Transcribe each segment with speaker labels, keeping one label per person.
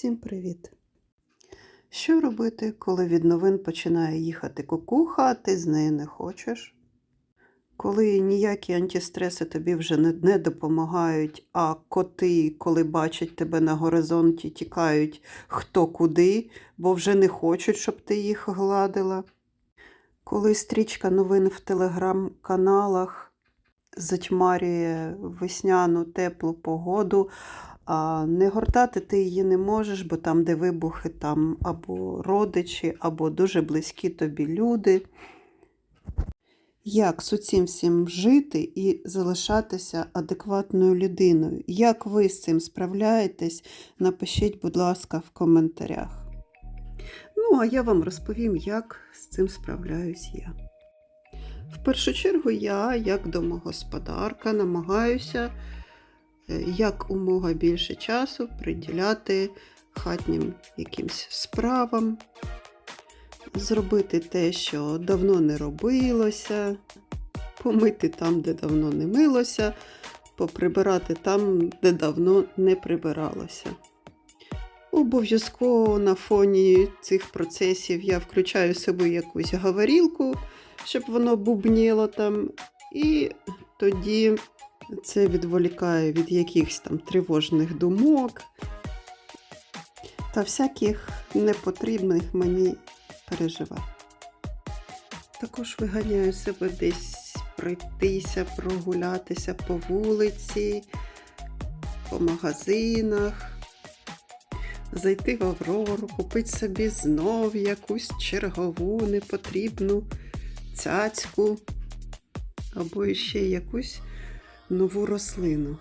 Speaker 1: Всім привіт! Що робити, коли від новин починає їхати кукуха, а ти з нею не хочеш? Коли ніякі антистреси тобі вже не, не допомагають, а коти, коли бачать тебе на горизонті, тікають хто куди, бо вже не хочуть, щоб ти їх гладила. Коли стрічка новин в телеграм-каналах затьмарює весняну теплу погоду, а не гортати ти її не можеш, бо там, де вибухи, там або родичі, або дуже близькі тобі люди. Як з цим всім жити і залишатися адекватною людиною? Як ви з цим справляєтесь? Напишіть, будь ласка, в коментарях. Ну, а я вам розповім, як з цим справляюсь я. В першу чергу, я, як домогосподарка, намагаюся як умога більше часу приділяти хатнім якимсь справам, зробити те, що давно не робилося, помити там, де давно не милося, поприбирати там, де давно не прибиралося. Обов'язково на фоні цих процесів я включаю собі якусь говорілку, щоб воно бубніло там, і тоді це відволікає від якихось там тривожних думок та всяких непотрібних мені переживань. Також виганяю себе десь пройтися, прогулятися по вулиці, по магазинах, зайти в Аврору, купити собі знов якусь чергову непотрібну цяцьку або ще якусь нову рослину.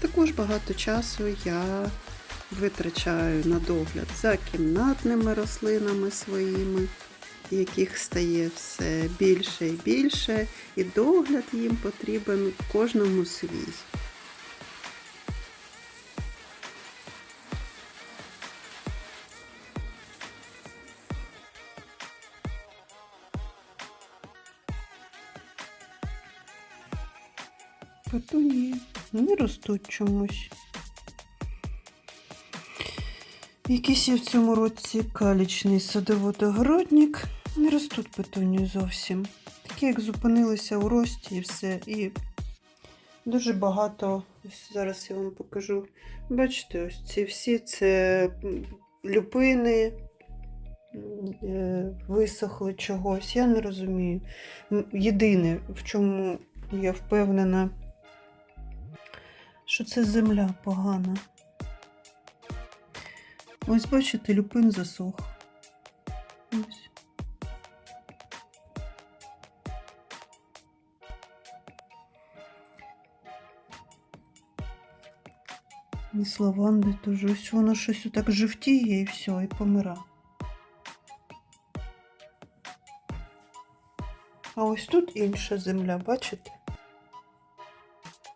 Speaker 1: Також багато часу я витрачаю на догляд за кімнатними рослинами своїми, яких стає все більше і більше, і догляд їм потрібен кожному свій. Петунії не ростуть чомусь. Якийсь я в цьому році калічний садовод-огородник. Не ростуть петунії зовсім. Такі, як зупинилися у рості і все. І дуже багато. Ось зараз я вам покажу. Бачите, ось ці всі це люпини. е, Висохли чогось, я не розумію. Єдине, в чому я впевнена, що це земля погана. Ось бачите, люпин засох. І з лаванди теж. Ось воно щось отак жовтіє і все, і помира. А ось тут інша земля, бачите?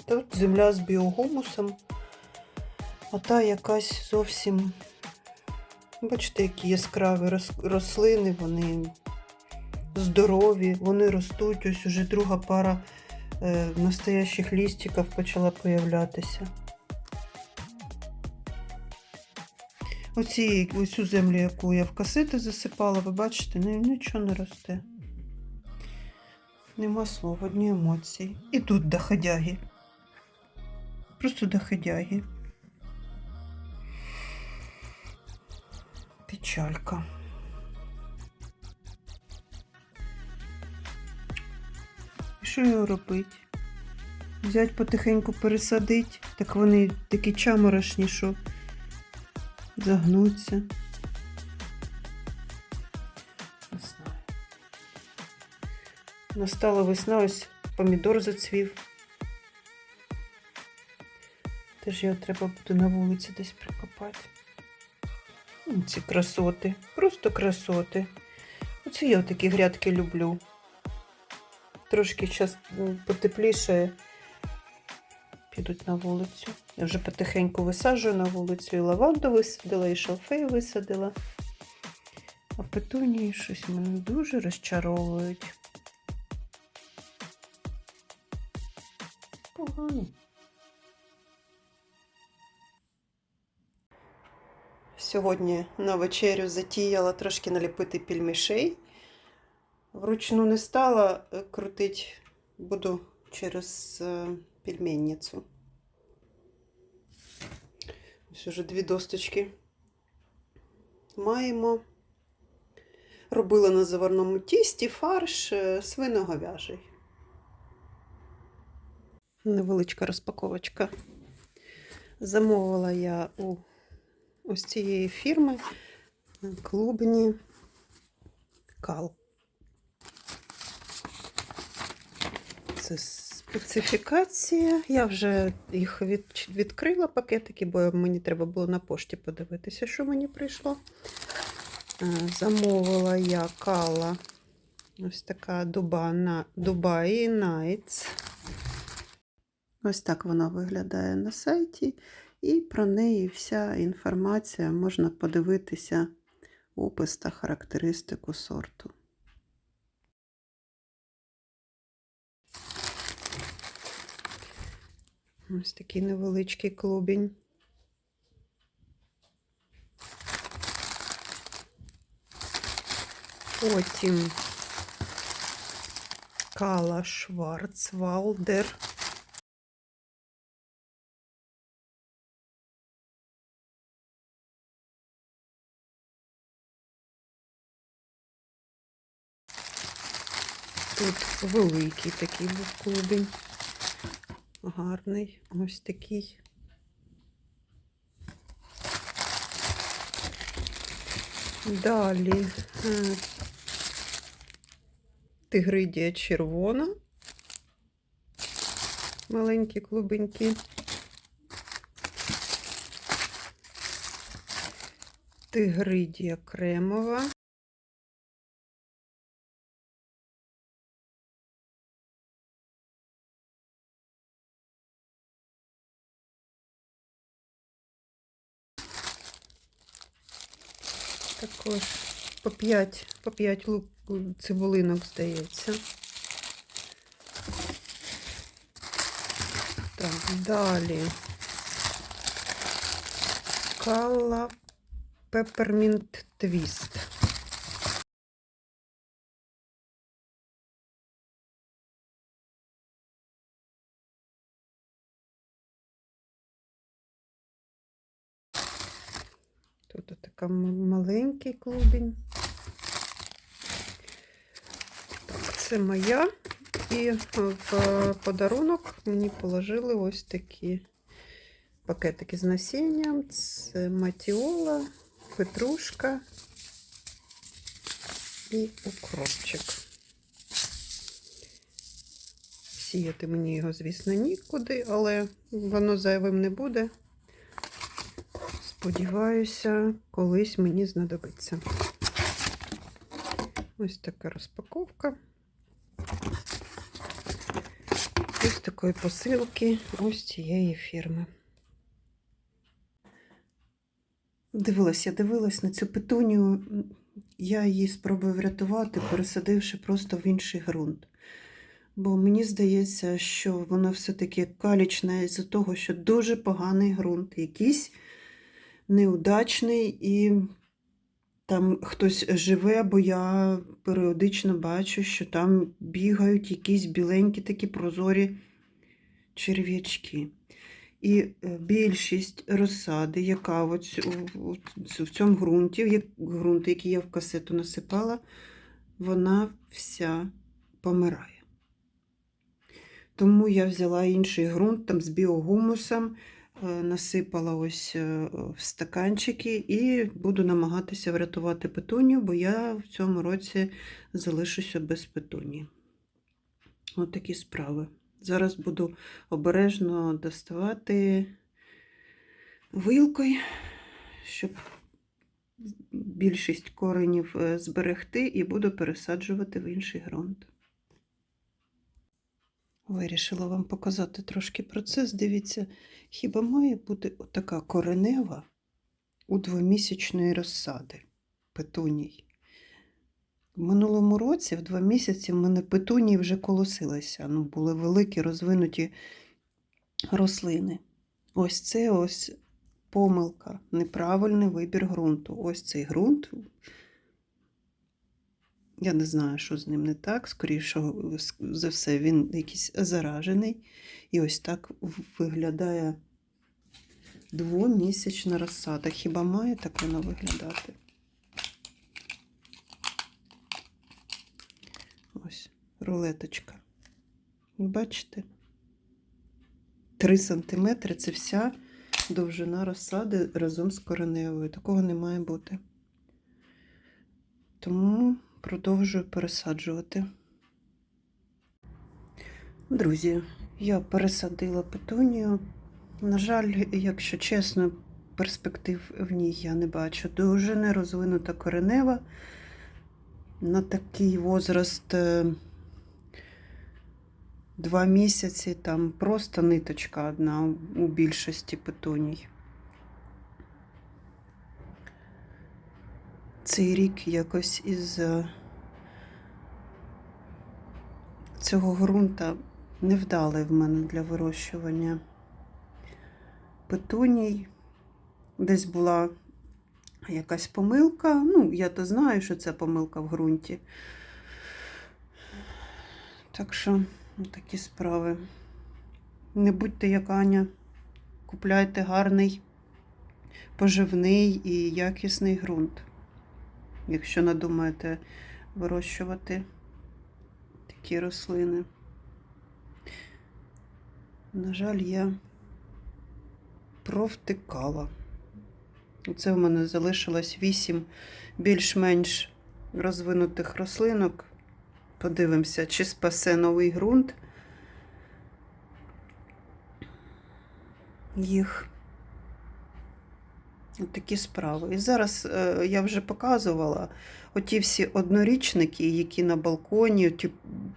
Speaker 1: Тут земля з біогумусом, а та якась зовсім. Бачите, які яскраві рослини, вони здорові, вони ростуть. Ось уже друга пара е, настоящих лістиків почала появлятися. Оці, оцю землю, яку я в касети засипала, ви бачите, нічого не росте. Нема слов, одні емоції. І тут доходяги. Просто доходяги. Печалька. І що його робити? Взять потихеньку пересадить, так вони такі чаморошні, що загнуться. Не знаю. Настала весна, ось помідор зацвів. Теж його треба буде на вулиці десь прикопати. Ці красоти, просто красоти. Оце я такі грядки люблю. Трошки зараз потепліше, підуть на вулицю. Я вже потихеньку висаджую на вулицю і лаванду висадила, і шалфей висадила. А петунії щось мене дуже розчаровують. Погано. Сьогодні на вечерю затіяла трошки наліпити пільмішей. Вручну не стала е, крутить, буду через е, пельменницю. Ось уже дві досточки маємо. Робила на заварному тісті фарш е, свиноговяжий. Невеличка розпаковочка. Замовила я у ось цієї фірми клубні кал. Це специфікація. Я вже їх від, відкрила пакетики, бо мені треба було на пошті подивитися, що мені прийшло. Е, Замовила я кала. Ось така дуба на Dubai Nights. Ось так вона виглядає на сайті. І про неї вся інформація можна подивитися опис та характеристику сорту. Ось такий невеличкий клубінь. Потім Кала Шварцвалдер. Тут великий такий був клубень. Гарний. Ось такий. Далі е, тигридія червона. Маленькі клубеньки. Тигридія кремова. Також по 5, по 5 лук, цибулинок, здається. Так, далі. Кала пепермінт Твіст. Така маленький клубінь. Так, це моя. І в подарунок мені положили ось такі пакетики з насінням. Це матіола, петрушка і укропчик. Сіяти мені його, звісно, нікуди, але воно зайвим не буде. Сподіваюся, колись мені знадобиться. Ось така розпаковка. Ось такої посилки ось цієї фірми. Дивилась, я дивилась на цю петунію. Я її спробую врятувати, пересадивши просто в інший ґрунт. Бо мені здається, що вона все-таки калічна із-за того, що дуже поганий ґрунт, якийсь неудачний і там хтось живе, бо я періодично бачу, що там бігають якісь біленькі такі прозорі черв'ячки. І е, більшість розсади, яка ось в цьому ґрунті, ґрунт, який я в касету насипала, вона вся помирає. Тому я взяла інший ґрунт там з біогумусом, насипала ось е, в стаканчики і буду намагатися врятувати петунію, бо я в цьому році залишуся без петунії. Ось такі справи. Зараз буду обережно доставати вилкою, щоб більшість коренів е, зберегти і буду пересаджувати в інший ґрунт. Вирішила вам показати трошки процес. Дивіться, хіба має бути така коренева у двомісячної розсади петуній? В минулому році, в два місяці, в мене петунії вже колосилися. Ну, були великі розвинуті рослини. Ось це ось помилка, неправильний вибір ґрунту. Ось цей ґрунт. Я не знаю, що з ним не так. Скоріше за все, він якийсь заражений. І ось так виглядає двомісячна розсада. Хіба має так воно виглядати? Ось рулеточка. Бачите? 3 см це вся довжина розсади разом з кореневою. Такого не має бути. Тому продовжую пересаджувати. Друзі, я пересадила петунію. На жаль, якщо чесно, перспектив в ній я не бачу. Дуже не розвинута коренева. На такий возраст е, два місяці, там просто ниточка одна у більшості петуній. Цей рік якось із е, цього ґрунта невдалий в мене для вирощування петуній. Десь була якась помилка. Ну, я то знаю, що це помилка в ґрунті. Так що, такі справи. Не будьте як Аня, купляйте гарний, поживний і якісний ґрунт. Якщо надумаєте вирощувати такі рослини. На жаль, я провтикала. Оце в мене залишилось 8 більш-менш розвинутих рослинок. Подивимося, чи спасе новий ґрунт. Їх От такі справи. І зараз е, я вже показувала оті всі однорічники, які на балконі, ті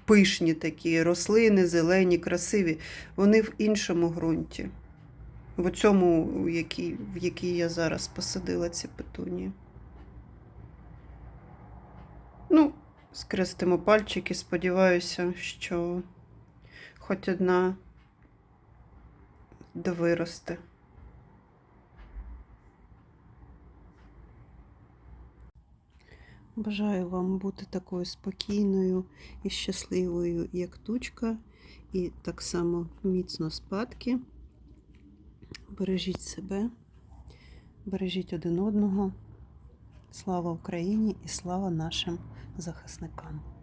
Speaker 1: пишні такі рослини, зелені, красиві, вони в іншому ґрунті. В цьому, який, в який я зараз посадила ці петунії. Ну, скрестимо пальчики, сподіваюся, що хоч одна довиросте. Бажаю вам бути такою спокійною і щасливою, як тучка, і так само міцно спадки. Бережіть себе, бережіть один одного. Слава Україні і слава нашим захисникам!